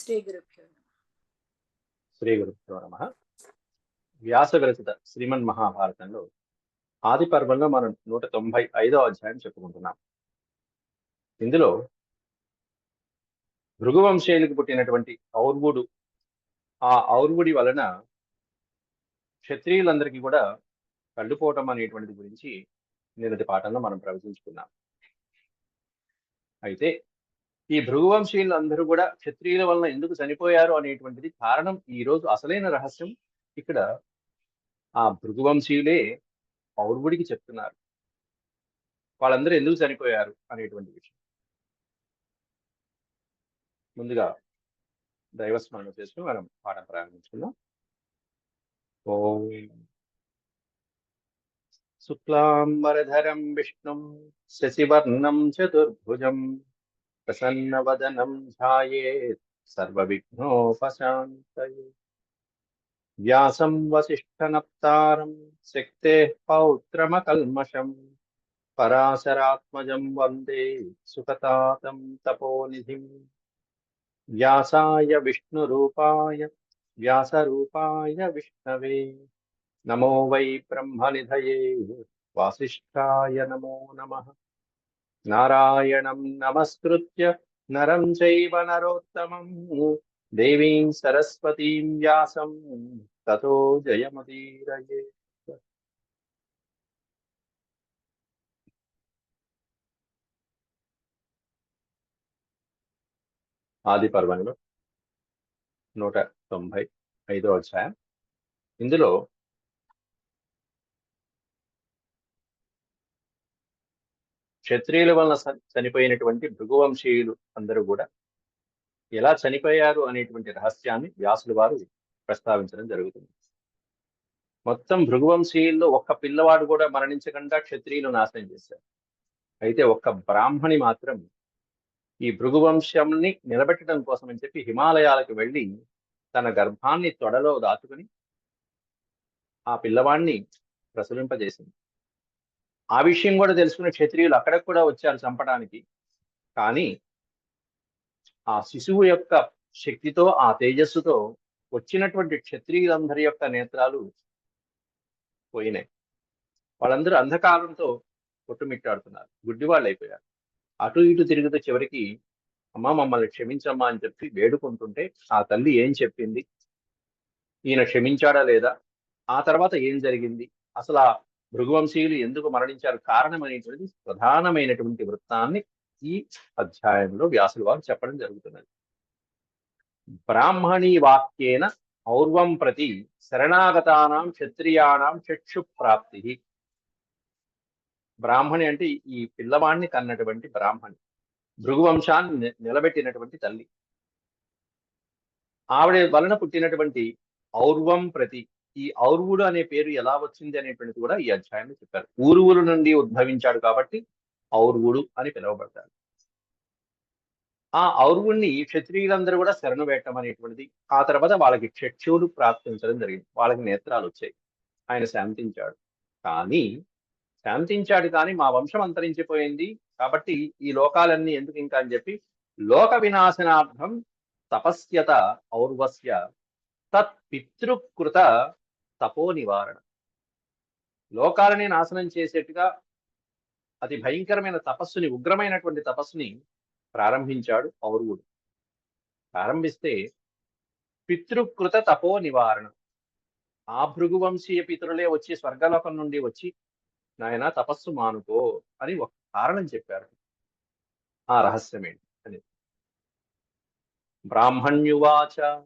శ్రీ గురుభ్యో శ్రీ గురుభ్యో నమ. వ్యాసవిరచిత శ్రీమన్ మహాభారతంలో ఆది పర్వంలో మనం నూట తొంభై ఐదో అధ్యాయం చెప్పుకుంటున్నాం. ఇందులో భృగువంశీయులకు పుట్టినటువంటి ఔర్వుడు ఆ ఔర్వుడి వలన క్షత్రియులందరికీ కూడా కళ్ళుపోవటం అనేటువంటిది గురించి నిన్నటి పాఠంలో మనం ప్రవచించుకున్నాం. అయితే ఈ భృగువంశీయులు అందరూ కూడా క్షత్రియుల వలన ఎందుకు చనిపోయారు అనేటువంటిది కారణం ఈ రోజు అసలైన రహస్యం. ఇక్కడ ఆ భృగువంశీయులే పౌర్వుడికి చెప్తున్నారు. వాళ్ళందరూ ఎందుకు చనిపోయారు అనేటువంటి విషయం. ముందుగా దైవస్మరణ చేసుకుని మనం పాఠం ప్రారంభించుకుందాం. ఓం శుక్లాంబరధరం విష్ణుం శశివర్ణం చతుర్భుజం प्रसन्नवदनं ध्यायेत्, सर्वविघ्नोपशान्तये। व्यासं वसिष्ठनप्तारं पौत्रम कलमशम पराशरात्मज वंदे सुखतातं तपोनिधि। व्यासाय विष्णुरूपाय, व्यासरूपाय विष्णवे। नमो वै ब्रह्मनिधये, वासिष्ठाय नमो नमः। నారాయణం నమస్కృత్య నరం చైవ నరోత్తమం దేవీం సరస్వతీం వ్యాసం తతో జయముదీరయే ఆది పర్వంలో నూట తొంభై ఐదో అధ్యాయం ఇందులో క్షత్రియుల వలన చనిపోయినటువంటి భృగువంశీయులు అందరూ కూడా ఎలా చనిపోయారు అనేటువంటి రహస్యాన్ని వ్యాసులు వారు ప్రస్తావించడం జరుగుతుంది. మొత్తం భృగువంశీయుల్లో ఒక్క పిల్లవాడు కూడా మరణించకుండా క్షత్రియులు నాశనం చేశారు. అయితే ఒక్క బ్రాహ్మణి మాత్రం ఈ భృగువంశంని నిలబెట్టడం కోసం అని చెప్పి హిమాలయాలకు వెళ్ళి తన గర్భాన్ని తొడలో దాచుకుని ఆ పిల్లవాడిని ప్రసవింపజేసింది. ఆ విషయం కూడా తెలుసుకున్న క్షత్రియులు అక్కడ కూడా వచ్చారు చంపడానికి. కానీ ఆ శిశువు యొక్క శక్తితో ఆ తేజస్సుతో వచ్చినటువంటి క్షత్రియులందరి యొక్క నేత్రాలు పోయినాయి. వాళ్ళందరూ అంధకారంతో కొట్టుమిట్టాడుతున్నారు. గుడ్డివాళ్ళు అయిపోయారు. అటు ఇటు తిరుగుతూ చివరికి అమ్మ మమ్మల్ని క్షమించమ్మా అని చెప్పి వేడుకుంటుంటే ఆ తల్లి ఏం చెప్పింది? ఈయన క్షమించాడా లేదా? ఆ తర్వాత ఏం జరిగింది? అసలు ఆ భృగువంశీయులు ఎందుకు మరణించారు? కారణం అనేటువంటిది ప్రధానమైనటువంటి వృత్తాన్ని ఈ అధ్యాయంలో వ్యాసుల వారు చెప్పడం జరుగుతున్నది. బ్రాహ్మణీ వాక్యేన ఔర్వం ప్రతి శరణాగతానాం క్షత్రియాణం చక్షు ప్రాప్తి. బ్రాహ్మణి అంటే ఈ పిల్లవాణ్ణి కన్నటువంటి బ్రాహ్మణి. భృగువంశాన్ని నిలబెట్టినటువంటి తల్లి. ఆవిడ వలన పుట్టినటువంటి ఔర్వం ప్రతి ఈ ఔర్వుడు అనే పేరు ఎలా వచ్చింది అనేటువంటిది కూడా ఈ అధ్యాయంలో చెప్పారు. ఊరువుల నుండి ఉద్భవించాడు కాబట్టి ఔర్వుడు అని పిలువబడతాడు ఆ ఔరువుణ్ణి క్షత్రియులందరూ కూడా శరణు వేయటం అనేటువంటిది ఆ తర్వాత వాళ్ళకి చక్షువులు ప్రాప్తించడం జరిగింది. వాళ్ళకి నేత్రాలు వచ్చాయి. ఆయన శాంతించాడు. కానీ శాంతించాడు కానీ మా వంశం అంతరించిపోయింది కాబట్టి ఈ లోకాలన్నీ ఎందుకు ఇంకా అని చెప్పి లోక వినాశనార్థం తపస్యత ఔర్వస్య తత్ పితృకృత తపో నివారణ లోకాలని నాశనం చేసేట్టుగా అతి భయంకరమైన తపస్సుని ఉగ్రమైనటువంటి తపస్సుని ప్రారంభించాడు పౌరువుడు ప్రారంభిస్తే పితృకృత తపో నివారణ ఆ భృగువంశీయ పితరులే వచ్చి స్వర్గలోకం నుండి వచ్చి నాయన తపస్సు మానుకో అని ఒక కారణం చెప్పారు. ఆ రహస్యమేంటి? అని. బ్రాహ్మణ్యువాచ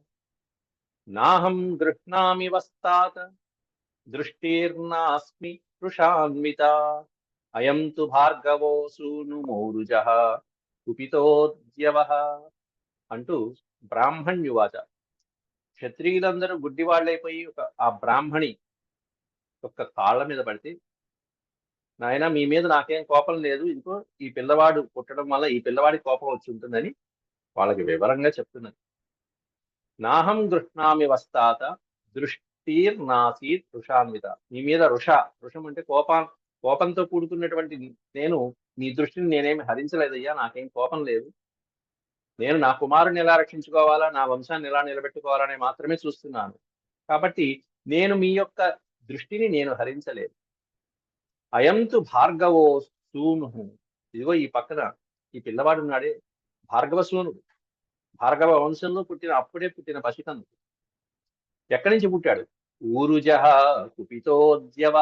నాహం గృహ్ణామి వస్తాత. దృష్టిర్నాస్మి వృషాన్విత అయం తు భార్గవో సూను మౌరుజ. కుపితోద్యవ. అంటూ బ్రాహ్మణ్యువాచ క్షత్రియులందరూ గుడ్డివాళ్ళైపోయి ఒక ఆ బ్రాహ్మణి యొక్క కాళ్ళ మీద పడితే నాయన మీ మీద నాకేం కోపం లేదు. ఇంకో ఈ పిల్లవాడు పుట్టడం వల్ల ఈ పిల్లవాడికి కోపం వచ్చి ఉంటుందని వాళ్ళకి వివరంగా చెప్తున్నది. నాహం గృహ్ణామి వస్తాత దృష్టిర్ ఋషాన్విత. నీ మీద ఋష ఋషం అంటే కోపం కోపంతో కూడుకున్నటువంటి నేను నీ దృష్టిని నేనేమి హరించలేదయ్యా నాకేం కోపం లేదు. నేను నా కుమారుని ఎలా రక్షించుకోవాలా నా వంశాన్ని ఎలా నిలబెట్టుకోవాలని మాత్రమే చూస్తున్నాను. కాబట్టి నేను మీ యొక్క దృష్టిని నేను హరించలేదు. అయంతు భార్గవో సూను. ఇదిగో ఈ పక్కన ఈ పిల్లవాడు ఉన్నాడే భార్గవ సూనుడు. భార్గవ వంశంలో పుట్టిన అప్పుడే పుట్టిన పసికందు ఎక్కడి నుంచి పుట్టాడు? ఊరుజహ కుపితోద్యవ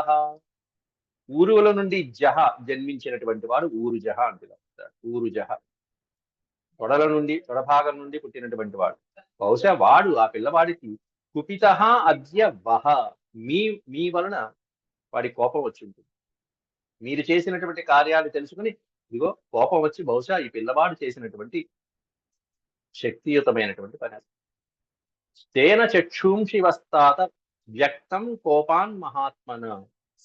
ఊరువుల నుండి జహ జన్మించినటువంటి వాడు ఊరుజహ అని పిలుస్తాడు. ఊరుజహ. తొడల నుండి తొడభాగం నుండి పుట్టినటువంటి వాడు. బహుశా వాడు ఆ పిల్లవాడికి కుపిత అద్య వహ మీ మీ వలన వాడి కోపం వచ్చి ఉంటుంది. మీరు చేసినటువంటి కార్యాలు తెలుసుకుని ఇదిగో కోపం వచ్చి బహుశా ఈ పిల్లవాడు చేసినటువంటి శక్తియుతమైనటువంటి పని. తేన చక్షూంషి వస్తాత వ్యక్తం కోపాన్ మహాత్మన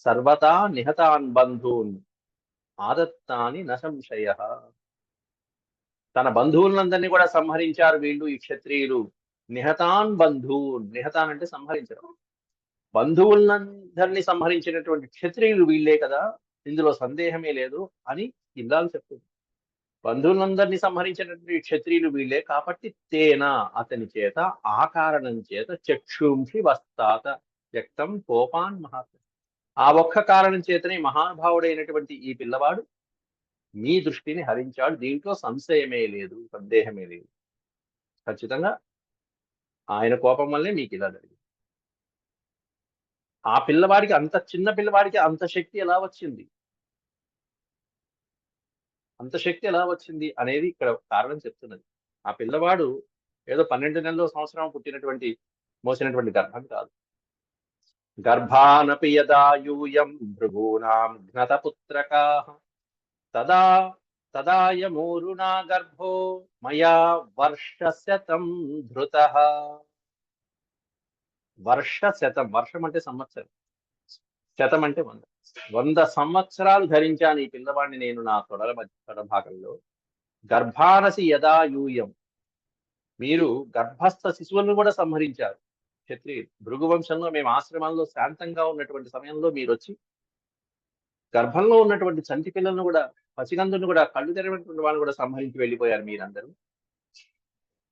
సర్వతా నిహతాన్ బంధూన్ ఆదత్తాని న సంశయ. తన బంధువులందరినీ కూడా సంహరించారు వీళ్ళు ఈ క్షత్రియులు. నిహతాన్ బంధూన్ నిహతాన్ అంటే సంహరించడం. బంధువులందరినీ సంహరించినటువంటి క్షత్రియులు వీళ్ళే కదా ఇందులో సందేహమే లేదు అని ఇల్లాలు చెప్తుంది బంధువులందరినీ సంహరించినటువంటి క్షత్రియులు వీళ్ళే కాబట్టి తేన అతని చేత ఆ కారణం చేత చక్షుంషి వస్తాత వ్యక్తం కోపాన్ మహాత్మ. ఆ ఒక్క కారణం చేతనే మహానుభావుడైనటువంటి ఈ పిల్లవాడు మీ దృష్టిని హరించాడు. దీంట్లో సంశయమే లేదు సందేహమే లేదు. ఖచ్చితంగా ఆయన కోపం వల్లే మీకు ఇలా జరిగింది. ఆ పిల్లవాడికి అంత చిన్న పిల్లవాడికి అంత శక్తి ఎలా వచ్చింది? అంత శక్తి ఎలా వచ్చింది అనేది ఇక్కడ కారణం చెప్తున్నది. ఆ పిల్లవాడు ఏదో పన్నెండు నెలల సంవత్సరం పుట్టినటువంటి మోసినటువంటి గర్భం కాదు. గర్భానపి యదా యూయం భృగూనాం ఘ్నతపుత్రకా తదా తదాయమూరునా గర్భో మయా వర్షశతం ధృత. వర్ష శతం వర్షం అంటే సంవత్సరం. శతం అంటే వంద. వంద సంవత్సరాలు ధరించాను ఈ పిల్లవాడిని నేను నా తొడల మధ్య తొడ భాగంలో. గర్భానసి యదా యూయం. మీరు గర్భస్థ శిశువులను కూడా సంహరించారు. క్షత్రియులు. భృగువంశంలో మేము ఆశ్రమంలో శాంతంగా ఉన్నటువంటి సమయంలో మీరు వచ్చి గర్భంలో ఉన్నటువంటి చంటి పిల్లలను కూడా పసిగందును కూడా కళ్ళు తెరవటువంటి వాళ్ళని కూడా సంహరించి వెళ్ళిపోయారు మీరందరూ.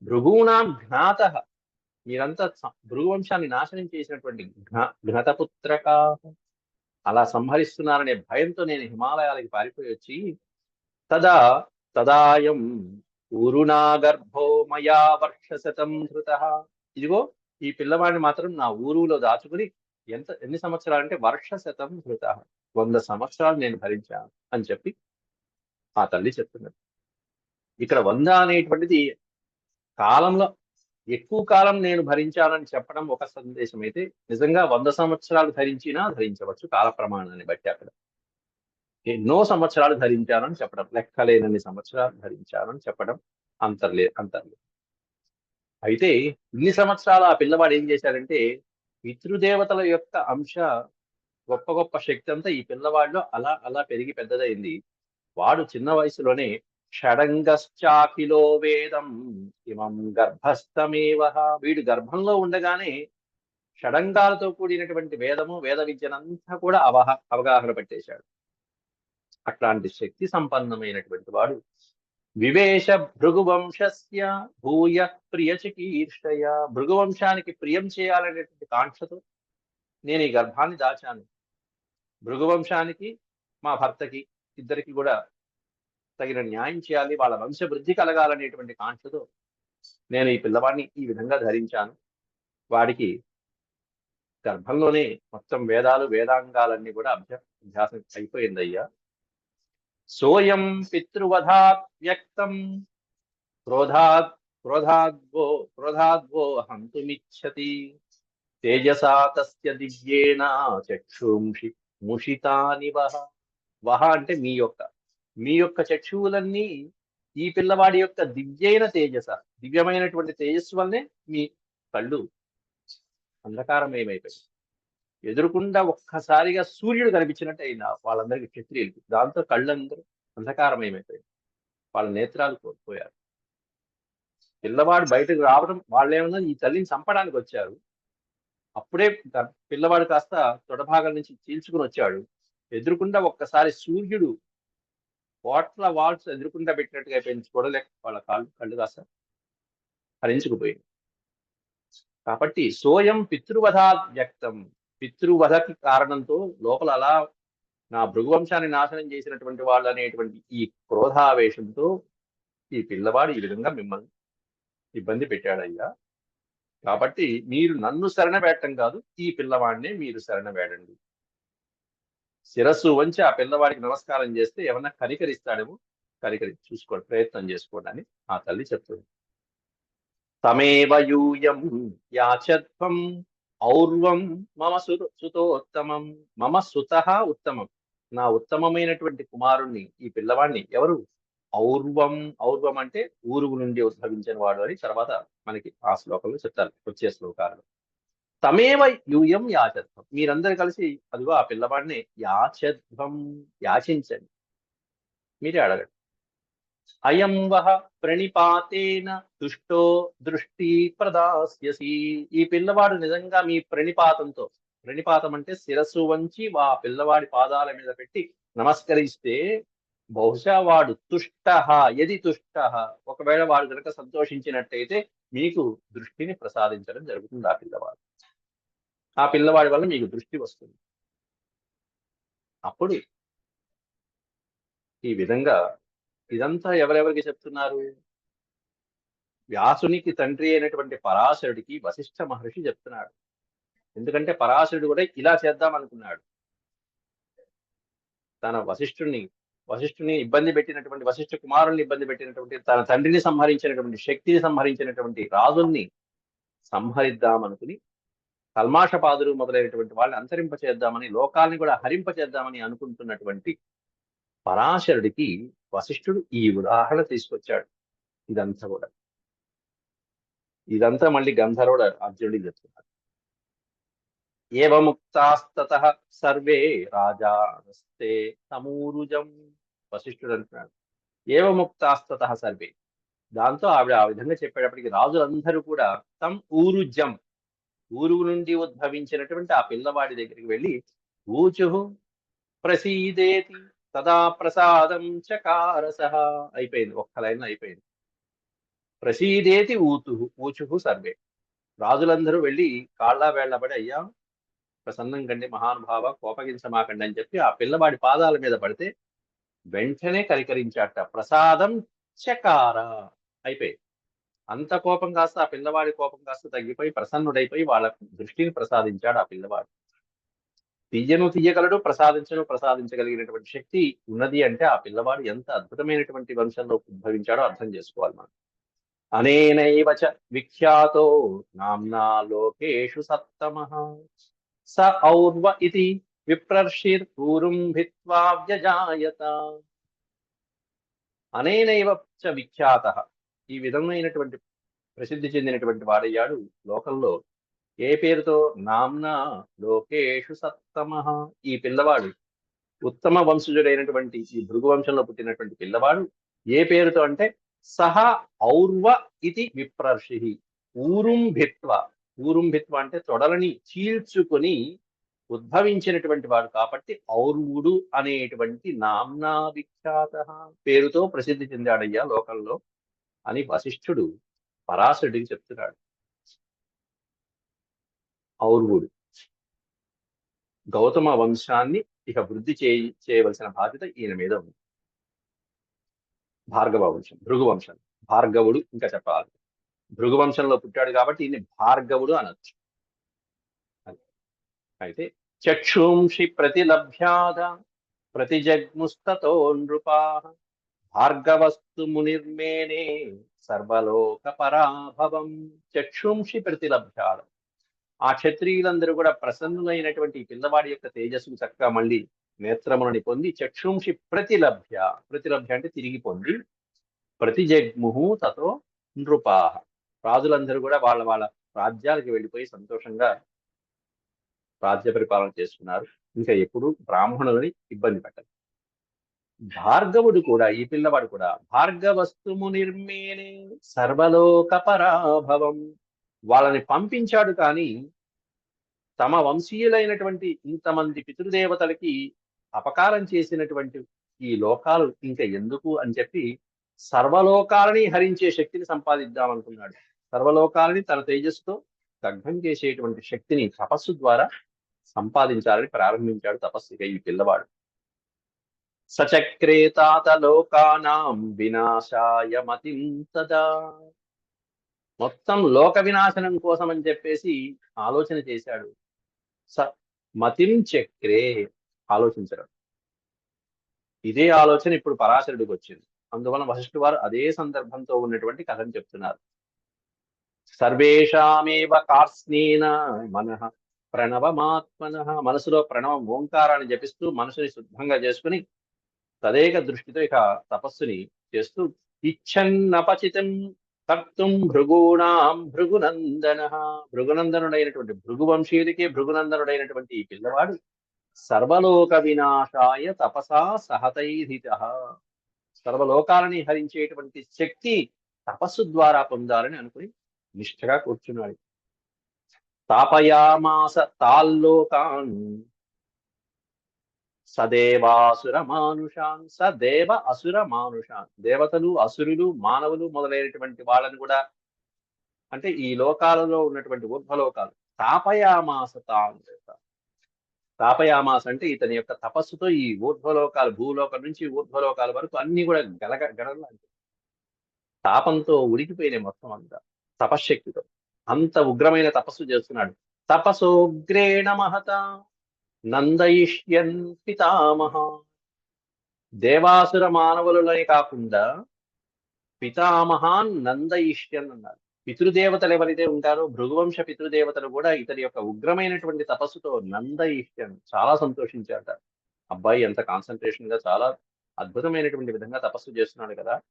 భృగూణాం జ్ఞాత మీరంతా భృగువంశాన్ని నాశనం చేసినటువంటి ఘ్న ఘ్నతపుత్రక అలా సంహరిస్తున్నారనే భయంతో నేను హిమాలయాలకి పారిపోయి వచ్చి తదా తదాయం ఊరునా గర్భో మయా వర్షశతం ధృత. ఇదిగో ఈ పిల్లవాడిని మాత్రం నా ఊరులో దాచుకుని ఎంత ఎన్ని సంవత్సరాలు అంటే వర్ష శతం ధృత. వంద సంవత్సరాలు నేను భరించాను అని చెప్పి ఆ తల్లి చెప్తున్నది. ఇక్కడ వంద అనేటువంటిది కాలంలో ఎక్కువ కాలం నేను భరించానని చెప్పడం ఒక సందేశం అయితే నిజంగా వంద సంవత్సరాలు ధరించినా ధరించవచ్చు కాల ప్రమాణాన్ని బట్టి అక్కడ. ఎన్నో సంవత్సరాలు ధరించానని చెప్పడం లెక్కలేనన్ని సంవత్సరాలు ధరించానని చెప్పడం అంతర్లే అంతర్లే. అయితే ఇన్ని సంవత్సరాలు ఆ పిల్లవాడు ఏం చేశాడంటే పితృదేవతల యొక్క అంశ గొప్ప గొప్ప శక్తి అంతా ఈ పిల్లవాడిలో అలా అలా పెరిగి పెద్దదైంది. వాడు చిన్న వయసులోనే షడంగశ్చాపిలో వేదం. ఇమం గర్భస్థమేవ. వీడు గర్భంలో ఉండగానే షడంగాలతో కూడినటువంటి వేదము వేద విద్యనంతా కూడా అవహ అవగాహన పెట్టేశాడు. అట్లాంటి శక్తి సంపన్నమైనటువంటి వాడు. వివేశ భృగువంశస్య భూయ ప్రియచికీర్షయ భృగువంశానికి ప్రియం చేయాలనేటువంటి కాంక్షతో నేను ఈ గర్భాన్ని దాచాను. భృగువంశానికి మా భర్తకి ఇద్దరికి కూడా తగిన న్యాయం చేయాలి వాళ్ళ వంశవృద్ధి కలగాలనేటువంటి కాంక్షతో నేను ఈ పిల్లవాడిని ఈ విధంగా ధరించాను. వాడికి గర్భంలోనే మొత్తం వేదాలు వేదాంగాలన్నీ కూడా అభ్య అభ్యాసం అయిపోయిందయ్యా. సోయం పితృవధాత్ వ్యక్తం క్రోధాత్ క్రోధాద్వో క్రోధాద్వో హంతుమిచ్చతి. తేజసా తస్య దివ్యేన చక్షుంషి ముషితాని వహ వహ అంటే మీ యొక్క. మీ యొక్క చక్షువులన్నీ ఈ పిల్లవాడి యొక్క దివ్యైన తేజస దివ్యమైనటువంటి తేజస్సు వల్లనే మీ కళ్ళు అంధకారమయమైపోయింది ఎదురుకుండా ఒక్కసారిగా సూర్యుడు కనిపించినట్టు అయినా వాళ్ళందరికీ క్షత్రియులకి దాంతో కళ్ళందరూ అంధకారమయమైపోయింది వాళ్ళ నేత్రాలు కోల్పోయారు. పిల్లవాడు బయటకు రావడం వాళ్ళేమన్నా ఈ తల్లిని చంపడానికి వచ్చారు. అప్పుడే పిల్లవాడు కాస్త తొడభాగం నుంచి చీల్చుకుని వచ్చాడు. ఎదురుకుండా ఒక్కసారి సూర్యుడు కోట్ల వాల్స్ ఎదురుకుండా పెట్టినట్టుగా అయిపోయింది. చూడలేక వాళ్ళ కాళ్ళు కళ్ళు కాస్త హరించుకుపోయింది కాబట్టి సోయం పితృవధా వ్యక్తం. పితృవధకి కారణంతో లోపల అలా నా భృగువంశాన్ని నాశనం చేసినటువంటి వాళ్ళు అనేటువంటి ఈ క్రోధావేశంతో ఈ పిల్లవాడు ఈ విధంగా మిమ్మల్ని ఇబ్బంది పెట్టాడయ్యా. కాబట్టి మీరు నన్ను శరణ వేయటం కాదు ఈ పిల్లవాడినే మీరు శరణ వేడండి శిరస్సు వంచి ఆ పిల్లవాడికి నమస్కారం చేస్తే ఏమన్నా కనికరిస్తాడేమో? కనికరి చూసుకోండి ప్రయత్నం చేసుకోండి ఆ తల్లి చెప్తుంది. తమేవ యూయం యాచత్వం ఔర్వం మమ సుతోత్తమం మమ సుత ఉత్తమం. నా ఉత్తమమైనటువంటి కుమారుణ్ణి ఈ పిల్లవాడిని ఎవరు? ఔర్వం ఔర్వం అంటే ఊరుగు నుండి ఉద్భవించిన వాడు అని తర్వాత మనకి ఆ శ్లోకంలో చెప్తారు వచ్చే శ్లోకాలు తమేవ యూయం యాచధ్వం మీరందరూ కలిసి అదిగో ఆ పిల్లవాడిని యాచధ్వం యాచించండి. మీరే అడగండి. అయం వహ ప్రణిపాతేన దుష్టో దృష్టి ప్రదాస్యసి. ఈ పిల్లవాడు నిజంగా మీ ప్రణిపాతంతో ప్రణిపాతం అంటే శిరస్సు వంచి ఆ పిల్లవాడి పాదాల మీద పెట్టి నమస్కరిస్తే బహుశా వాడు తుష్ట. ఎది తుష్ట? ఒకవేళ వాడు కనుక సంతోషించినట్టయితే మీకు దృష్టిని ప్రసాదించడం జరుగుతుంది ఆ పిల్లవాడు. ఆ పిల్లవాడి వల్ల మీకు దృష్టి వస్తుంది. అప్పుడు ఈ విధంగా ఇదంతా ఎవరెవరికి చెప్తున్నారు? వ్యాసునికి తండ్రి అయినటువంటి పరాశరుడికి వశిష్ఠ మహర్షి చెప్తున్నాడు. ఎందుకంటే పరాశరుడు కూడా ఇలా చేద్దాం అనుకున్నాడు. తన వశిష్ఠుని వశిష్ఠుని ఇబ్బంది పెట్టినటువంటి వశిష్ఠ కుమారుల్ని ఇబ్బంది పెట్టినటువంటి తన తండ్రిని సంహరించినటువంటి శక్తిని సంహరించినటువంటి రాజుల్ని సంహరిద్దామనుకుని కల్మాషపాదులు మొదలైనటువంటి వాళ్ళని అంతరింపచేద్దామని లోకాల్ని కూడా హరింపచేద్దామని అనుకుంటున్నటువంటి పరాశరుడికి వశిష్ఠుడు ఈ ఉదాహరణ తీసుకొచ్చాడు. ఇదంతా కూడా. ఇదంతా మళ్ళీ గంధర్వుడు అర్జునుడికి చెప్తున్నాడు ఏవముక్తాస్తత సర్వే రాజాస్తే సమూరుజం వశిష్ఠుడు అంటున్నాడు. ఏవముక్తాస్తత సర్వే. దాంతో ఆవిడ ఆ విధంగా చెప్పేటప్పటికి రాజులందరూ కూడా తమ్ ఊరుజం ఊరు నుండి ఉద్భవించినటువంటి ఆ పిల్లవాడి దగ్గరికి వెళ్ళి ఊచు ప్రసీదేతి తదా ప్రసాదం చకారస అయిపోయింది. ఒక్క లైన్ అయిపోయింది. ప్రసీదేతి ఊతు ఊచుహు సర్వే. రాజులందరూ వెళ్ళి కాళ్ళ వేళ్ళబడి అయ్యా ప్రసన్నం కండి మహానుభావ కోపగించమాకండి అని చెప్పి ఆ పిల్లవాడి పాదాల మీద పడితే వెంటనే కరికరించాట ప్రసాదం చకార అయిపోయింది. అంత కోపం కాస్త ఆ పిల్లవాడి కోపం కాస్త తగ్గిపోయి ప్రసన్నుడైపోయి వాళ్ళకు దృష్టిని ప్రసాదించాడు ఆ పిల్లవాడు. తీయను తీయగలడు ప్రసాదించను ప్రసాదించగలిగినటువంటి శక్తి ఉన్నది అంటే ఆ పిల్లవాడు ఎంత అద్భుతమైనటువంటి వంశంలో ఉద్భవించాడో అర్థం చేసుకోవాలి మనం. అనేనైవ చ విఖ్యాతో నామ్నా లోకేషు సత్తమ స ఔర్వ ఇది విప్రర్షిర్ పూరుం భిత్వా వ్యజాయత అనేనైవ చ విఖ్యాత. ఈ విధమైనటువంటి ప్రసిద్ధి చెందినటువంటి వాడయ్యాడు లోకంలో. ఏ పేరుతో? నామ్నా లోకేషు సత్తమ ఈ పిల్లవాడు. ఉత్తమ వంశజుడైనటువంటి ఈ భృగు వంశంలో పుట్టినటువంటి పిల్లవాడు. ఏ పేరుతో అంటే? సహ ఔర్వ ఇది విప్రర్షి. ఊరుంభిత్వ ఊరుంభిత్వ అంటే తొడలని చీల్చుకొని ఉద్భవించినటువంటి వాడు కాబట్టి ఔర్వుడు అనేటువంటి నామ్నా విఖ్యాత పేరుతో ప్రసిద్ధి చెందాడయ్యా లోకంలో. అని వశిష్ఠుడు పరాశరుడికి చెప్తున్నాడు. ఔర్వుడు గౌతమ వంశాన్ని ఇక వృద్ధి చే చేయవలసిన బాధ్యత ఈయన మీద ఉంది. భార్గవ వంశం భృగు వంశం భార్గవుడు ఇంకా చెప్పాలి. భృగు వంశంలో పుట్టాడు కాబట్టి ఈయన భార్గవుడు అనొచ్చు. అయితే చక్షుంషి ప్రతిలభ్యాద ప్రతిజగ్ముస్తతో నృపా భార్గవస్తు మునిర్మేనే సర్వలోక పరాభవం చక్షుంషి ప్రతిలభ్యాడు ఆ క్షత్రియులందరూ కూడా ప్రసన్నులైనటువంటి పిల్లవాడి యొక్క తేజస్సు చక్కగా మళ్ళీ నేత్రములని పొంది చక్షుంషి ప్రతిలభ్య ప్రతిలభ్య అంటే తిరిగి పొంది ప్రతిజగ్ముహు తతో నృపాహ రాజులందరూ కూడా వాళ్ళ వాళ్ళ రాజ్యాలకు వెళ్ళిపోయి సంతోషంగా రాజ్య పరిపాలన చేసుకున్నారు. ఇంకా ఎప్పుడు బ్రాహ్మణులని ఇబ్బంది పెట్టదు భార్గవుడు కూడా ఈ పిల్లవాడు కూడా భార్గవస్తుము నిర్మేణే సర్వలోక పరాభవం. వాళ్ళని పంపించాడు కానీ తమ వంశీయులైనటువంటి ఇంతమంది పితృదేవతలకి అపకారం చేసినటువంటి ఈ లోకాలు ఇంకా ఎందుకు అని చెప్పి సర్వలోకాలని హరించే శక్తిని సంపాదిద్దామనుకున్నాడు. సర్వలోకాలని తన తేజస్సుతో దగ్ధం చేసేటువంటి శక్తిని తపస్సు ద్వారా సంపాదించాలని ప్రారంభించాడు తపస్సుగా ఈ పిల్లవాడు. సచక్రే లోకానాం వినాశాయ మతిం తదా మొత్తం లోక వినాశనం కోసం అని చెప్పేసి ఆలోచన చేశాడు. స మతిం చక్రే ఆలోచించడం. ఇదే ఆలోచన ఇప్పుడు పరాశరుడికి వచ్చింది. అందువలన వశిష్ఠు వారు అదే సందర్భంతో ఉన్నటువంటి కథను చెప్తున్నారు. సర్వేషామేవ కార్స్నేన మన ప్రణవమాత్మన. మనసులో ప్రణవం ఓంకారాన్ని జపిస్తూ మనసుని శుద్ధంగా చేసుకుని తదేక దృష్టితో ఇక తపస్సుని చేస్తూ ఇచ్చన్నపచితం కర్తుం భృగూణాం భృగునందన. భృగునందనుడైనటువంటి భృగువంశీయుడికే భృగునందనుడైనటువంటి ఈ పిల్లవాడు సర్వలోక వినాశాయ తపసా సహతైధిత. సర్వలోకాలని హరించేటువంటి శక్తి తపస్సు ద్వారా పొందాలని అనుకుని నిష్ఠగా కూర్చున్నాడు. తాపయామాస తాల్లోకాన్ సదేవాసుర మానుషాన్ సదేవ అసుర మానుషాన్ దేవతలు అసురులు మానవులు మొదలైనటువంటి వాళ్ళని కూడా అంటే ఈ లోకాలలో ఉన్నటువంటి ఊర్ధ్వలోకాలు తాపయామాసత తాన్ తాపయామాస అంటే ఇతని యొక్క తపస్సుతో ఈ ఊర్ధ్వలోకాలు భూలోకం నుంచి ఊర్ధ్వలోకాల వరకు అన్ని కూడా గలగ గడలాంటి తాపంతో ఉడికిపోయినాయి మొత్తం అంతా తపశ్శక్తితో. అంత ఉగ్రమైన తపస్సు చేస్తున్నాడు. తపసోగ్రేణ మహత నందయిష్యన్ పితామహ. దేవాసుర మానవులనే కాకుండా పితామహాన్ నందయిష్యన్ అన్నారు. పితృదేవతలు ఎవరైతే ఉంటారో భృగువంశ పితృదేవతలు కూడా ఇతని యొక్క ఉగ్రమైనటువంటి తపస్సుతో నందయిష్యన్ చాలా సంతోషించాట అబ్బాయి ఎంత కాన్సన్ట్రేషన్గా చాలా అద్భుతమైనటువంటి విధంగా తపస్సు చేస్తున్నాడు కదా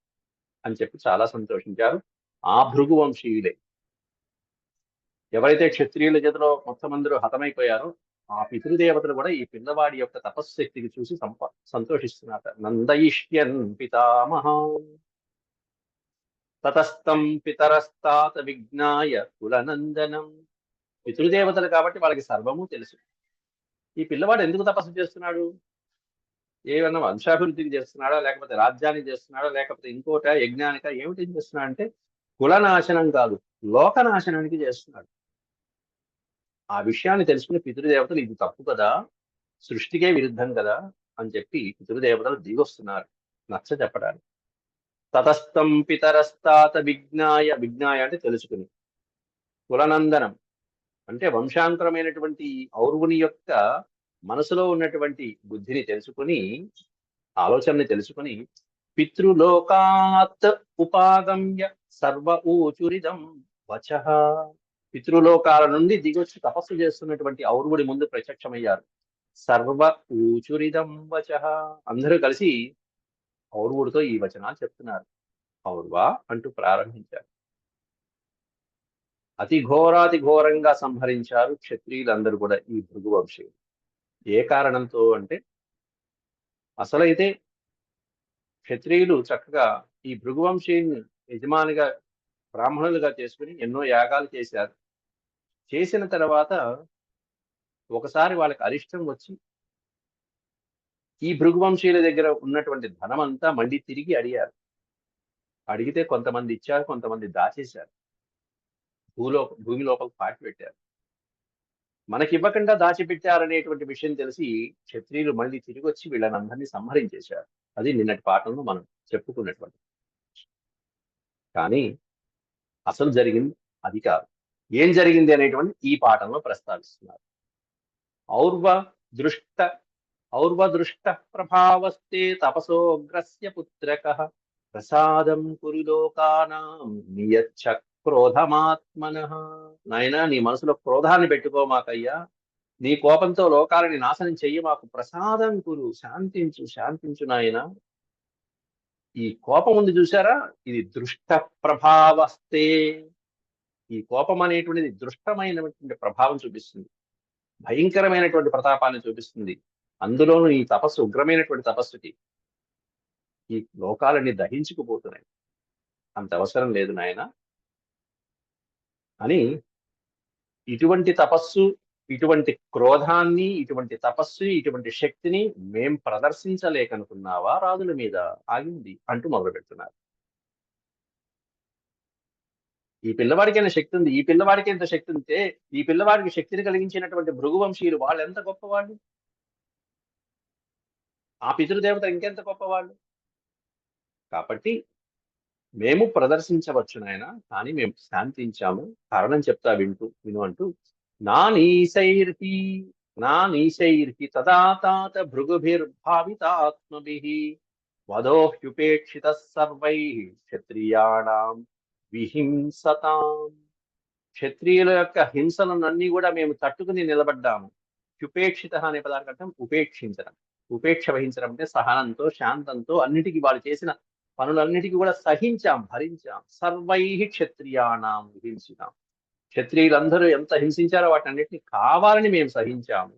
అని చెప్పి చాలా సంతోషించారు. ఆ భృగువంశీయులే. ఎవరైతే క్షత్రియుల చేతిలో మొత్తం అందరూ హతమైపోయారో ఆ పితృదేవతలు కూడా ఈ పిల్లవాడి యొక్క తపశ్శక్తికి చూసి సంప సంతోషిస్తున్నారు. నందయిష్యన్ పితామహ. తతస్థం పితరస్తాత విజ్ఞాయ కులనందనం. పితృదేవతలు కాబట్టి వాళ్ళకి సర్వము తెలుసు. ఈ పిల్లవాడు ఎందుకు తపస్సు చేస్తున్నాడు? ఏమన్నా వంశాభివృద్ధికి చేస్తున్నాడా? లేకపోతే రాజ్యానికి చేస్తున్నాడా? లేకపోతే ఇంకోట యజ్ఞానిక ఏమిటి చేస్తున్నాడు అంటే కులనాశనం కాదు లోకనాశనానికి చేస్తున్నాడు. ఆ విషయాన్ని తెలుసుకుని పితృదేవతలు ఇది తప్పు కదా సృష్టికే విరుద్ధం కదా అని చెప్పి పితృదేవతలు దిగొస్తున్నారు నచ్చ చెప్పడానికి. తతస్థం పితరస్తాత విజ్ఞాయ విజ్ఞాయ అంటే తెలుసుకుని. కులనందనం అంటే వంశాంతరమైనటువంటి ఔర్వుని యొక్క మనసులో ఉన్నటువంటి బుద్ధిని తెలుసుకుని ఆలోచనని తెలుసుకుని పితృలోకాత్ ఉపాగమ్య సర్వ ఊచురిదం వచ. పితృలోకాల నుండి దిగొచ్చి తపస్సు చేస్తున్నటువంటి ఔరువుడి ముందు ప్రత్యక్షమయ్యారు. సర్వ ఊచురిదం వచ. అందరూ కలిసి ఔరువుడితో ఈ వచనాలు చెప్తున్నారు. ఔర్వా అంటూ ప్రారంభించారు. అతి ఘోరాతి ఘోరంగా సంహరించారు క్షత్రియులందరూ కూడా ఈ భృగువంశీయులు ఏ కారణంతో అంటే అసలైతే క్షత్రియులు చక్కగా ఈ భృగువంశీయుని యజమానిగా బ్రాహ్మణులుగా చేసుకుని ఎన్నో యాగాలు చేశారు. చేసిన తర్వాత ఒకసారి వాళ్ళకి అరిష్టం వచ్చి ఈ భృగువంశీయుల దగ్గర ఉన్నటువంటి ధనం అంతా మళ్ళీ తిరిగి అడిగారు. అడిగితే కొంతమంది ఇచ్చారు కొంతమంది దాచేశారు. భూలో భూమి లోపల పాటి పెట్టారు. మనకి ఇవ్వకుండా దాచిపెట్టారనేటువంటి విషయం తెలిసి క్షత్రియులు మళ్ళీ తిరిగి వచ్చి వీళ్ళని అందరినీ సంహరించేశారు. అది నిన్నటి పాఠంలో మనం చెప్పుకున్నటువంటి కానీ అసలు జరిగింది అది కాదు. ఏం జరిగింది అనేటువంటి ఈ పాఠంలో ప్రస్తావిస్తున్నారు. ఔర్వ దృష్ట ఔర్వ దృష్ట ప్రభావస్తే తపసోగ్రస్య పుత్రక ప్రసాదం కురులోకానాం నియచ్చ క్రోధమాత్మన నాయనా నీ మనసులో క్రోధాన్ని పెట్టుకోమాకయ్యా. నీ కోపంతో లోకాలని నాశనం చెయ్యి మాకు ప్రసాదం కురు శాంతించు శాంతించు నాయన. ఈ కోపం ఉంది చూసారా ఇది దృష్ట ప్రభావస్తే. ఈ కోపం అనేటువంటిది దృష్టమైనటువంటి ప్రభావం చూపిస్తుంది. భయంకరమైనటువంటి ప్రతాపాన్ని చూపిస్తుంది. అందులోనూ ఈ తపస్సు ఉగ్రమైనటువంటి తపస్సుకి ఈ లోకాలన్నీ దహించుకుపోతున్నాయి. అంత అవసరం లేదు నాయన. అని ఇటువంటి తపస్సు ఇటువంటి క్రోధాన్ని ఇటువంటి తపస్సు ఇటువంటి శక్తిని మేం ప్రదర్శించలేకనుకున్నావా? రాజుల మీద ఆగింది అంటూ మొదలు పెడుతున్నారు ఈ పిల్లవాడికైనా శక్తి ఉంది. ఈ పిల్లవాడికి ఎంత శక్తి ఉంటే ఈ పిల్లవాడికి శక్తిని కలిగించినటువంటి భృగువంశీయులు వాళ్ళు ఎంత గొప్పవాళ్ళు? ఆ పితృదేవత ఇంకెంత గొప్పవాళ్ళు? కాబట్టి మేము ప్రదర్శించవచ్చు నాయన కానీ మేము శాంతించాము. కారణం చెప్తా వింటూ విను అంటూ నా నీశైర్హి నా నీశైర్హి తదాతాత భృగుభిర్భావితాత్మభి భృగుభిర్భావితాత్మభిః వదోహ్యుపేక్షిత సర్వై క్షత్రియాణం విహింసతాం. క్షత్రియుల యొక్క హింసలన్నీ కూడా మేము తట్టుకుని నిలబడ్డాము. ఉపేక్షిత అనే పదార్థం ఉపేక్షించడం. ఉపేక్ష వహించడం అంటే సహనంతో శాంతంతో అన్నిటికీ వాళ్ళు చేసిన పనులన్నిటికీ కూడా సహించాం భరించాం. సర్వై క్షత్రియాణం హింసినాం క్షత్రియులందరూ ఎంత హింసించారో వాటన్నిటిని కావాలని మేము సహించాము.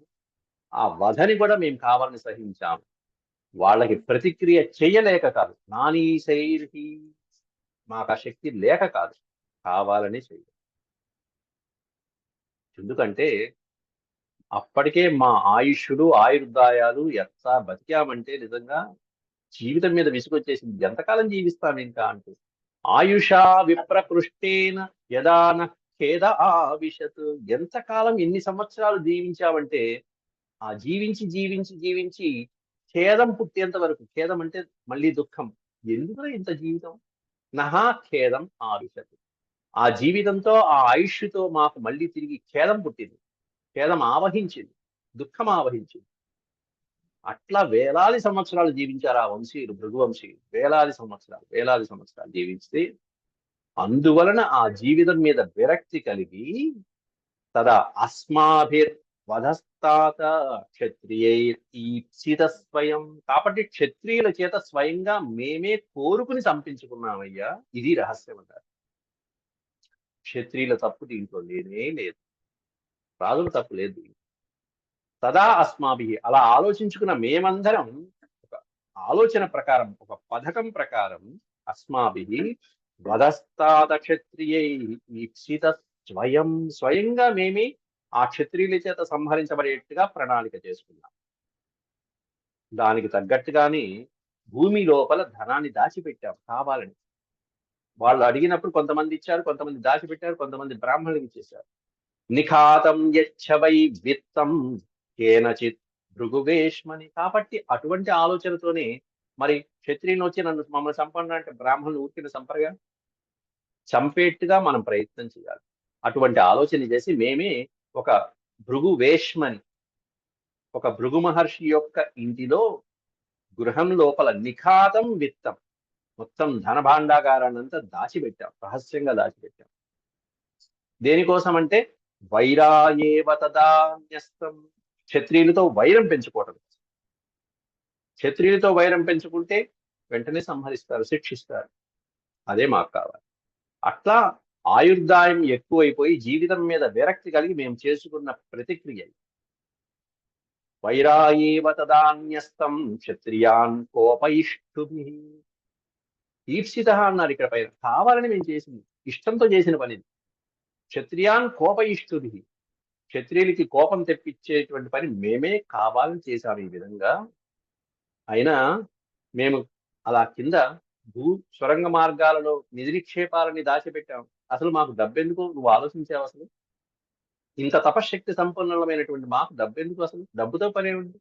ఆ వధని కూడా మేము కావాలని సహించాము. వాళ్ళకి ప్రతిక్రియ చేయలేక కాదు. నానీ శైర్హి మాకు ఆ శక్తి లేక కాదు కావాలని చేయాలి ఎందుకంటే అప్పటికే మా ఆయుష్యులు ఆయుర్దాయాలు ఎంత బతికామంటే నిజంగా జీవితం మీద విసుగొచ్చేసింది. ఎంతకాలం జీవిస్తాం ఇంకా అంటూ? ఆయుషా విప్రకృష్టేన యదాన ఖేద ఆవిషత్ ఎంతకాలం ఎన్ని సంవత్సరాలు జీవించామంటే ఆ జీవించి జీవించి జీవించి ఖేదం పుట్టేంత వరకు ఖేదం అంటే మళ్ళీ దుఃఖం. ఎందుకు ఇంత జీవితం? నహా ఖేదం ఆవిశత్ ఆ జీవితంతో ఆ ఆయుష్తో మాకు మళ్ళీ తిరిగి ఖేదం పుట్టింది. ఖేదం ఆవహించింది. దుఃఖం ఆవహించింది. అట్లా వేలాది సంవత్సరాలు జీవించారు ఆ వంశీయులు భృగువంశీయులు. వేలాది సంవత్సరాలు వేలాది సంవత్సరాలు జీవిస్తే అందువలన ఆ జీవితం మీద విరక్తి కలిగి తదా అస్మాభిర్ వధస్తాత తాత ఈప్సిత స్వయం కాబట్టి క్షత్రియుల చేత స్వయంగా మేమే కోరుకుని చంపించుకున్నామయ్యా ఇది రహస్యం అంటారు. క్షత్రియుల తప్పు దీంట్లో లేనే లేదు. రాజుల తప్పు లేదు తదా అస్మాభి. అలా ఆలోచించుకున్న మేమందరం ఒక ఆలోచన ప్రకారం ఒక పథకం ప్రకారం అస్మాభి వధస్తాత క్షత్రియై ఈప్సిత స్వయం స్వయంగా మేమే ఆ క్షత్రియుల చేత సంహరించబడేట్టుగా ప్రణాళిక చేసుకున్నాం. దానికి తగ్గట్టుగానే భూమి లోపల ధనాన్ని దాచిపెట్టాం కావాలని. వాళ్ళు అడిగినప్పుడు కొంతమంది ఇచ్చారు కొంతమంది దాచిపెట్టారు కొంతమంది బ్రాహ్మణులకు ఇచ్చేశారు. నిఖాతం యచ్చవై విత్తం కేనచిత్ భృగువేష్మని. కాబట్టి అటువంటి ఆలోచనతోనే మరి క్షత్రియులు వచ్చి నన్ను మమ్మల్ని చంపండి అంటే బ్రాహ్మణులు ఊరికిన చంపరుగా? చంపేట్టుగా మనం ప్రయత్నం చేయాలి. అటువంటి ఆలోచన చేసి మేమే ఒక భృగు వేష్మని ఒక భృగు మహర్షి యొక్క ఇంటిలో గృహం లోపల నిఖాతం విత్తం. మొత్తం ధనభాండాగారాన్నంతా దాచిపెట్టాం రహస్యంగా దాచిపెట్టాం. దేనికోసం అంటే వైరాయేవ తదాన్యస్తం. క్షత్రియులతో వైరం పెంచుకోవటం. క్షత్రియులతో వైరం పెంచుకుంటే వెంటనే సంహరిస్తారు శిక్షిస్తారు. అదే మాకు కావాలి. అట్లా ఆయుర్దాయం ఎక్కువైపోయి జీవితం మీద విరక్తి కలిగి మేము చేసుకున్న ప్రతిక్రియ వైరాయేవ తదాన్యస్తం క్షత్రియాన్ కోపయిష్టుభి. ఈప్సిత అన్నారు ఇక్కడ పైన. కావాలని మేము చేసింది. ఇష్టంతో చేసిన పనిది క్షత్రియాన్ కోపయిష్టుభి. క్షత్రియులకి కోపం తెప్పించేటువంటి పని మేమే కావాలని చేశాము ఈ విధంగా. అయినా మేము అలా కింద భూ సొరంగ మార్గాలలో నిధి నిక్షేపాలని దాచిపెట్టాం. అసలు మాకు డబ్బెందుకు? నువ్వు ఆలోచించావు అసలు? ఇంత తపశ్శక్తి సంపన్నులమైనటువంటి మాకు డబ్బెందుకు అసలు? డబ్బుతో పనే ఉంది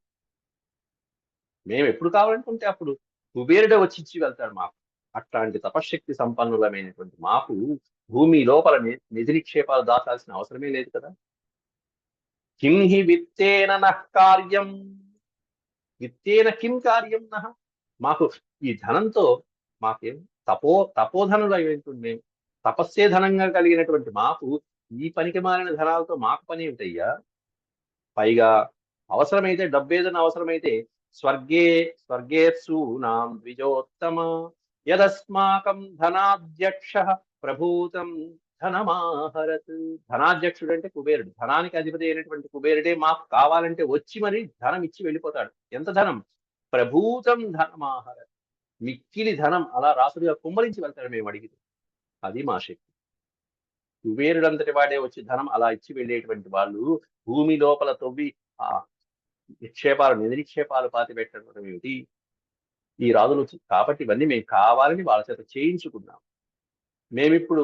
మేము ఎప్పుడు కావాలనుకుంటే అప్పుడు కుబేరుడే వచ్చి ఇచ్చి వెళ్తాడు మాకు. అట్లాంటి తపశ్శక్తి సంపన్నులమైనటువంటి మాకు భూమి లోపల ని- నిధి నిక్షేపాలు దాచాల్సిన అవసరమే లేదు కదా? కిం హి విత్తేన నః కార్యం? విత్తేన కిం కార్యం నహ మాకు ఈ ధనంతో మాకేం తపో తపోధనులు అయినటువంటి మేము తపస్సే ధనంగా కలిగినటువంటి మాకు ఈ పనికి మారిన ధనాలతో మాకు పని ఏమిటయ్యా పైగా అవసరమైతే డబ్బేదన అవసరమైతే స్వర్గే స్వర్గేత్సు నాం ద్విజోత్తమ. యదస్మాకం ధనాధ్యక్ష ప్రభూతం ధనమాహరత్. ధనాధ్యక్షుడు అంటే కుబేరుడు. ధనానికి అధిపతి అయినటువంటి కుబేరుడే మాకు కావాలంటే వచ్చి మరి ధనం ఇచ్చి వెళ్ళిపోతాడు. ఎంత ధనం? ప్రభూతం ధనమాహరత్. మిక్కిలి ధనం అలా రాసుడిగా కుమ్మరించి వెళ్తాడు మేము అడిగితే. అది మా శక్తి. కుబేరుడంతటి వాడే వచ్చి ధనం అలా ఇచ్చి వెళ్ళేటువంటి వాళ్ళు భూమి లోపల తవ్వి ఆ నిక్షేపాలు నిధి నిక్షేపాలు పాతి పెట్టడం ఏమిటి ఈ రాజులు కాబట్టి ఇవన్నీ మేము కావాలని వాళ్ళ చేత చేయించుకున్నాం. మేమిప్పుడు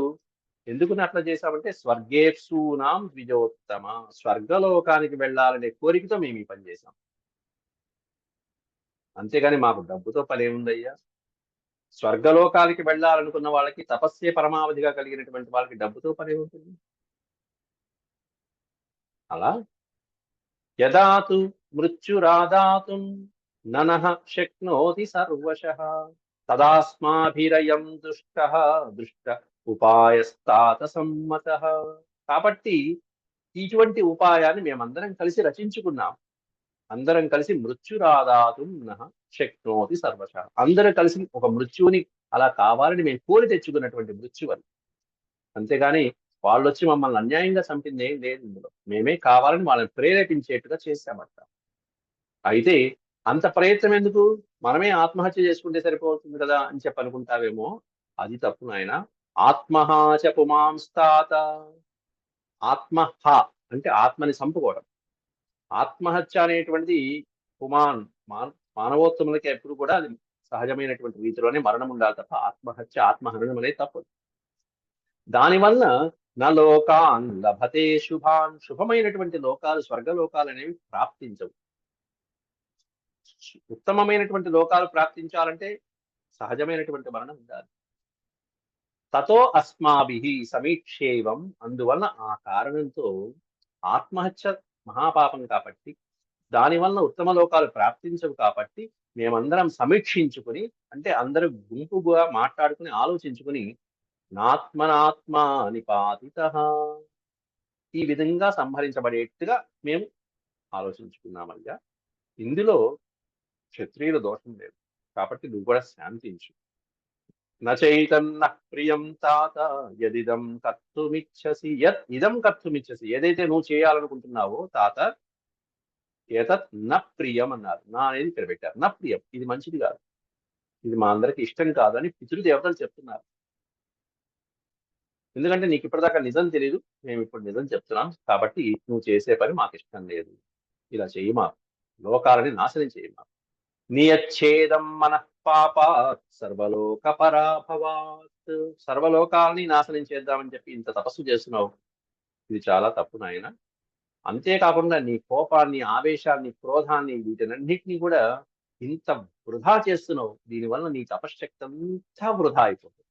ఎందుకు అట్లా చేశామంటే స్వర్గేప్సూనాం ద్విజోత్తమ స్వర్గలోకానికి వెళ్ళాలనే కోరికతో మేము ఈ పని చేశాం. అంతేగాని మాకు డబ్బుతో పని ఏముందయ్యా స్వర్గలోకానికి వెళ్ళాలనుకున్న వాళ్ళకి తపస్సే పరమావధిగా కలిగినటువంటి వాళ్ళకి డబ్బుతో పని ఉంటుంది. అలా? యదాతు మృత్యురాదాతు ననః శక్నోతి సర్వశ తదాస్మాభిరయం దుష్ట దృష్ట ఉపాయస్తాత సమ్మత. కాబట్టి ఇటువంటి ఉపాయాన్ని మేమందరం కలిసి రచించుకున్నాం. అందరం కలిసి మృత్యురాదాతు నహ శక్నోతి సర్వశ అందరూ కలిసి ఒక మృత్యువుని అలా కావాలని మేము కోరి తెచ్చుకున్నటువంటి మృత్యువు అని అంతేగాని వాళ్ళు వచ్చి మమ్మల్ని అన్యాయంగా చంపింది ఏం లేదు ఇందులో. మేమే కావాలని వాళ్ళని ప్రేరేపించేట్టుగా చేశామంట. అయితే అంత ప్రయత్నం ఎందుకు? మనమే ఆత్మహత్య చేసుకుంటే సరిపోతుంది కదా అని చెప్పి అనుకుంటావేమో? అది తప్పు నాయన. ఆత్మహాచ పుమాంస్తాత ఆత్మహ అంటే ఆత్మని చంపుకోవడం. ఆత్మహత్య అనేటువంటిది పుమాన్ మానవోత్తములకి ఎప్పుడు కూడా అది సహజమైనటువంటి రీతిలోనే మరణం ఉండాలి తప్ప ఆత్మహత్య ఆత్మహరణం అనేది తప్పదు. దానివల్ల నా లోకాన్ లభతే శుభాన్ శుభమైనటువంటి లోకాలు స్వర్గలోకాలు అనేవి ప్రాప్తించవు. ఉత్తమమైనటువంటి లోకాలు ప్రాప్తించాలంటే సహజమైనటువంటి మరణం ఉండాలి. తతో అస్మాభి సమీక్షేవం అందువల్ల ఆ కారణంతో ఆత్మహత్య మహాపాపం కాబట్టి దానివల్ల ఉత్తమ లోకాలు ప్రాప్తించవు కాబట్టి మేమందరం సమీక్షించుకుని అంటే అందరూ గుంపుగా మాట్లాడుకుని ఆలోచించుకుని నాత్మనాత్మా నిపాతిత. ఈ విధంగా సంహరించబడేట్టుగా మేము ఆలోచించుకున్నామయ్యా. ఇందులో క్షత్రియుల దోషం లేదు. కాబట్టి నువ్వు కూడా శాంతించు. నైతన్న ప్రియం తాత యదిదం కర్తుమిచ్చసి యత్ ఇదం కర్తుమిచ్చసి. ఏదైతే నువ్వు చేయాలనుకుంటున్నావో తాత ఏతత్ న ప్రియం అన్నారు. నా అనేది ఇక్కడ పెట్టారు. నా ప్రియం. ఇది మంచిది కాదు. ఇది మా అందరికి ఇష్టం కాదు అని పితృదేవతలు చెప్తున్నారు. ఎందుకంటే నీకు ఇప్పటిదాకా నిజం తెలియదు మేము ఇప్పుడు నిజం చెప్తున్నాం కాబట్టి నువ్వు చేసే పని మాకు ఇష్టం లేదు. ఇలా చేయమా మా లోకాలని నాశనం చేయమా నియచ్ఛేదం మన పాప సర్వలోక పరాభవాత్. సర్వలోకాలని నాశనం చేద్దామని చెప్పి ఇంత తపస్సు చేస్తున్నావు. ఇది చాలా తప్పు నాయన. అంతేకాకుండా నీ కోపాన్ని ఆవేశాన్ని క్రోధాన్ని వీటినన్నిటినీ కూడా ఇంత వృధా చేస్తున్నావు. దీనివల్ల నీ తపశ్శక్తి అంతా వృధా అయిపోతుంది.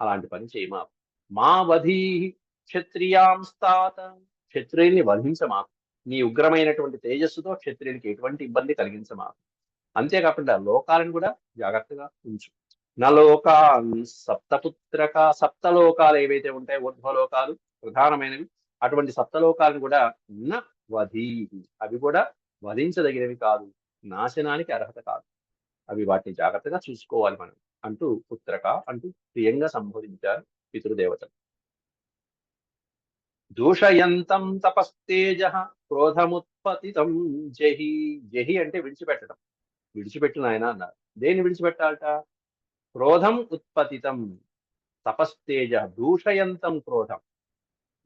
అలాంటి పని చేయమా? మా వధీ క్షత్రియాంస్తాత క్షత్రియుల్ని వధించమాకు నీ ఉగ్రమైనటువంటి తేజస్సుతో క్షత్రియులకి ఎటువంటి ఇబ్బంది కలిగించమాకు అంతేకాకుండా లోకాలను కూడా జాగ్రత్తగా ఉంచు. నలోకాన్ సప్తపుత్రక సప్తలోకాలు ఏవైతే ఉంటాయో ఊర్ధ్వలోకాలు ప్రధానమైనవి. అటువంటి సప్తలోకాలను కూడా న వధీ. అవి కూడా వధించదగినవి కాదు. నాశనానికి అర్హత కాదు. అవి వాటిని జాగ్రత్తగా చూసుకోవాలి మనం అంటూ పుత్రక అంటూ ప్రియంగా సంబోధించారు పితృదేవతలు. దూషయంతం తపస్తేజ క్రోధముత్పతితం జహి. జహి అంటే విడిచిపెట్టడం. విడిచిపెట్టిన ఆయన అన్నారు. దేన్ని విడిచిపెట్టాలట? క్రోధం ఉత్పతితం. తపస్తేజ దూషయంతం క్రోధం.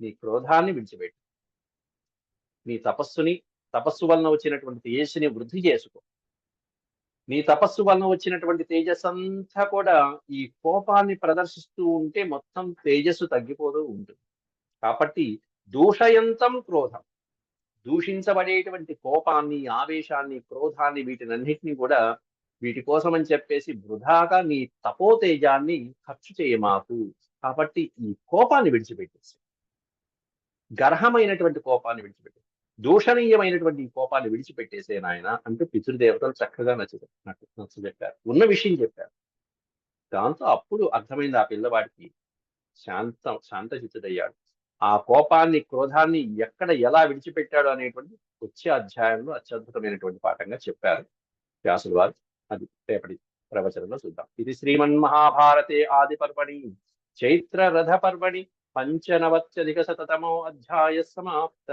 నీ క్రోధాన్ని విడిచిపెట్టు. నీ తపస్సుని తపస్సు వలన వచ్చినటువంటి తేజస్సుని వృద్ధి చేసుకో. నీ తపస్సు వలన వచ్చినటువంటి తేజస్సు అంతా కూడా ఈ కోపాన్ని ప్రదర్శిస్తూ ఉంటే మొత్తం తేజస్సు తగ్గిపోతూ ఉంటుంది. కాబట్టి దూషయంతం క్రోధం. దూషించబడేటువంటి కోపాన్ని ఆవేశాన్ని క్రోధాన్ని వీటినన్నిటినీ కూడా వీటి కోసం అని చెప్పేసి వృధాగా నీ తపోతేజాన్ని ఖర్చు చేయమాకు. కాబట్టి ఈ కోపాన్ని విడిచిపెట్టేసి గర్హమైనటువంటి కోపాన్ని విడిచిపెట్టి దూషణీయమైనటువంటి కోపాన్ని విడిచిపెట్టేసే నాయన అంటూ పితృదేవతలు చక్కగా నచ్చ నచ్చ చెప్పారు. ఉన్న విషయం చెప్పారు. దాంతో అప్పుడు అర్థమైంది ఆ పిల్లవాడికి శాంత శాంతచిత్తుడయ్యాడు. ఆ కోపాన్ని క్రోధాన్ని ఎక్కడ ఎలా విడిచిపెట్టాడు అనేటువంటి వచ్చే అధ్యాయంలో అత్యద్భుతమైనటువంటి పాఠంగా చెప్పారు వ్యాసులు వారు. అది రేపటి ప్రవచనంలో చూద్దాం. ఇది శ్రీమన్ మహాభారతే ఆది పర్వణి చైత్ర రథ పర్వణి పంచనవత్యధిక శతమో అధ్యాయ సమాప్త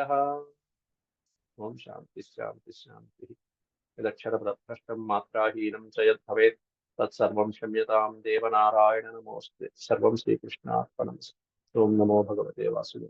ఓం శాంతి శాంతి శాంతి యదక్షర భ్రష్టం మాత్రాహీనం చ యద్ భవేత్ తత్సర్వం క్షమ్యతాం దేవనారాయణ నమోస్తే సర్వం శ్రీకృష్ణార్పణం ఓం నమో భగవతే వాసుదేవ